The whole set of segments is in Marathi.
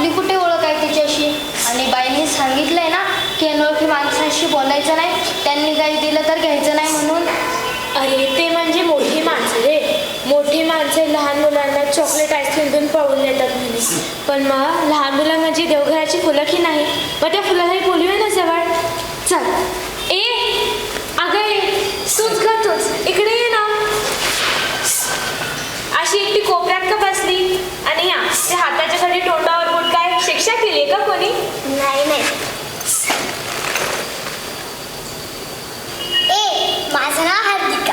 आपली कुठे ओळख आहे तिच्याशी? आणि बाईंनी सांगितलंय ना की अनोळखी माणसांशी बोलायचं नाही त्यांनी काही दिलं तर घ्यायचं नाही म्हणून. अरे ते म्हणजे मोठी माणसं रे. मोठी माणसे लहान मुलांना चॉकलेट आईस्क्रीम देऊन पळून देतात म्हणे. पण मग लहान मुलं म्हणजे देवघराची फुलं की नाही? मग त्या फुलालाही बोलूया ना जवळ? चल ए अगं ए तूच ग तूच इकडे ये ना अशी एकटी कोपऱ्यात का बसली आणि या त्या हाताच्या खाली तोंडावर बोट काय शिक्षा केली का कोणी नाही नाही ए माझं नाव हार्दिका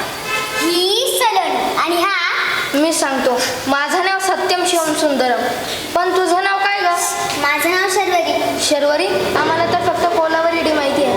ही सलोनी आणि हा मी सांगतो. माझं नाव सत्यम शिवम सुंदरम. पण तुझं नाव काय ग? माझं नाव शर्वरी. शर्वरी? आम्हाला तर फक्त कोलावर इडी माहिती आहे.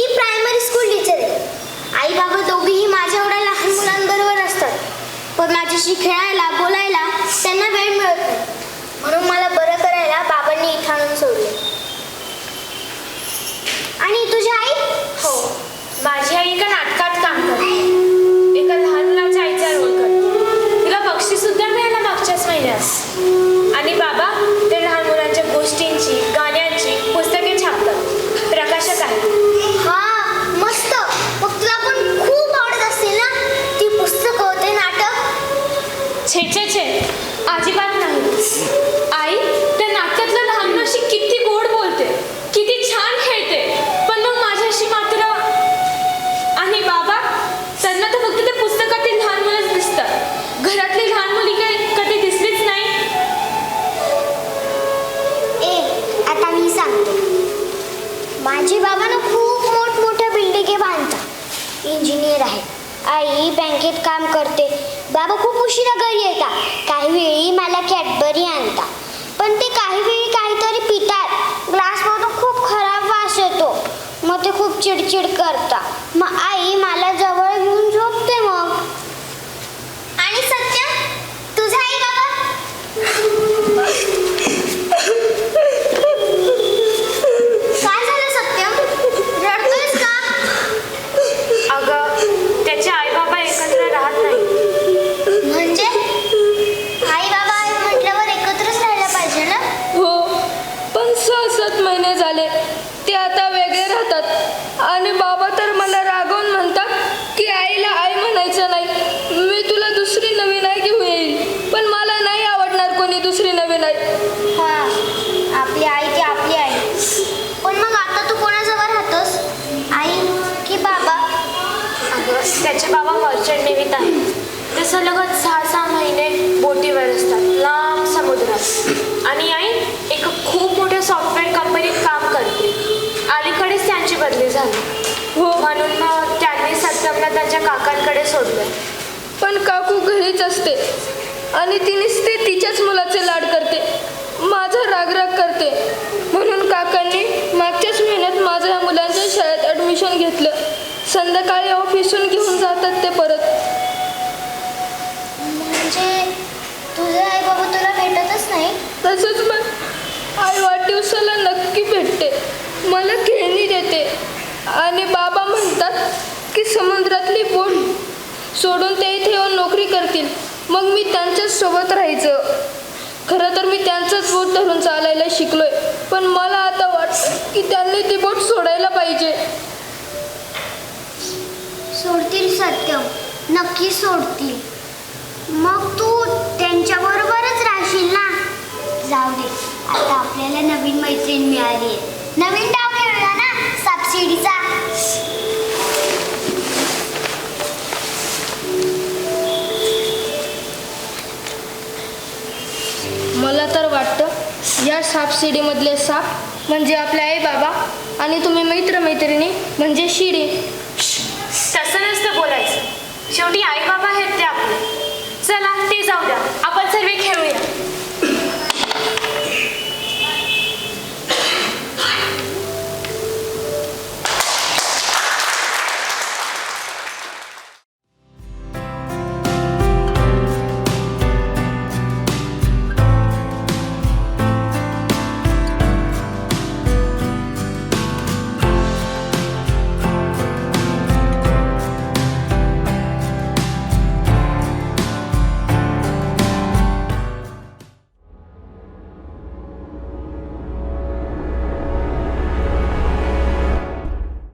ती प्रायमरी स्कूल टीचर आहे. आई बाबा दोघेही माझ्या एवढ्या लहान मुलांबरोबर असतात. पण माझ्याशी खेळायला बोलायला त्यांना वेळ मिळत नाही. म्हणून मला बरं करायला बाबांनी इथं आणून सोडले. आणि तुझी आई? आई बँकेत काम करते. बाबा खूप उशिरा घरी येतात काही वेळी मला कॅडबरी आणता. पण ते काही वेळी काहीतरी पितात. ग्लासमधून खूप खराब वास येतो. मग ते खूप चिडचिड करता. मग आई मला जवळ घेऊन झोपते मग आणि सत्य तुझा आई बाबा काय झालं सत्यम रडतोयस का अगं त्याचे आई बाबा एकत्र राहत नाही म्हणजे आई बाबा आहे म्हटल्यावर एकत्रच राहायला पाहिजे ना हो पण सहा सात महिने झाले ते आता वेगळे राहतात आणि बाबा तर मला रागवून म्हणतात की आईला आई म्हणायचं नाही मी तुला दुसरी नवीन आई घेऊन येईल पण मला नाही आवडणार कोणी दुसरी नवीन आई हा आपली आई ती आपली आई पण मग आता तू कोणाजवळ राहतोस आई की बाबा अगं त्याचे बाबा मर्चंट नेव्हीत आहेत ते सलगत सहा सहा महिने बोटीवर असतात लांब समुद्रात आणि आई एका खूप मोठ्या सॉफ्टवेअर कंपनीत काम करते. अलीकडेच त्यांची बदली झाली. हो. म्हणून मग त्यांनी सत्यमला त्यांच्या काकांकडे सोडलं. पण काकू घरीच असते. आणि तिनेच ते तिच्याच मुलाचे लाड करते. माझा रागराग करते. म्हणून काकांनी मागच्याच महिन्यात माझ्या मुलांच्या शाळेत ॲडमिशन ॲडमिशन घेतलं. संध्याकाळी ऑफिसून घेऊन जातात ते परत. भेटतच नाही. तसंच मग आई वाढदिवसाला नक्की भेटते. मला खेळणी देते. आणि बाबा म्हणतात की समुद्रातली बोट सोडून ते इथे येऊन नोकरी करतील. मग मी त्यांच्याच सोबत राहायचं. खरं तर मी त्यांचंच बोट धरून चालायला शिकलोय. पण मला आता वाटतं की त्यांनी ती बोट सोडायला पाहिजे. सोडतील सत्यम. नक्की सोडतील. मग तू जाऊ दे. आता आपल्याला नवीन मैत्रीण मिळाली आहे. नवीन डाव खेळूया ना? सबसिडीचा मला तर वाटतं या सापशिडीमधले साप म्हणजे आपले आई बाबा आणि तुम्ही मित्रमैत्रिणी म्हणजे शिडी. तसं नसतं बोलायचं. शेवटी आई बाबा आहेत ते आपले. चला ते जाऊ द्या. आपण सर्व खेळूया.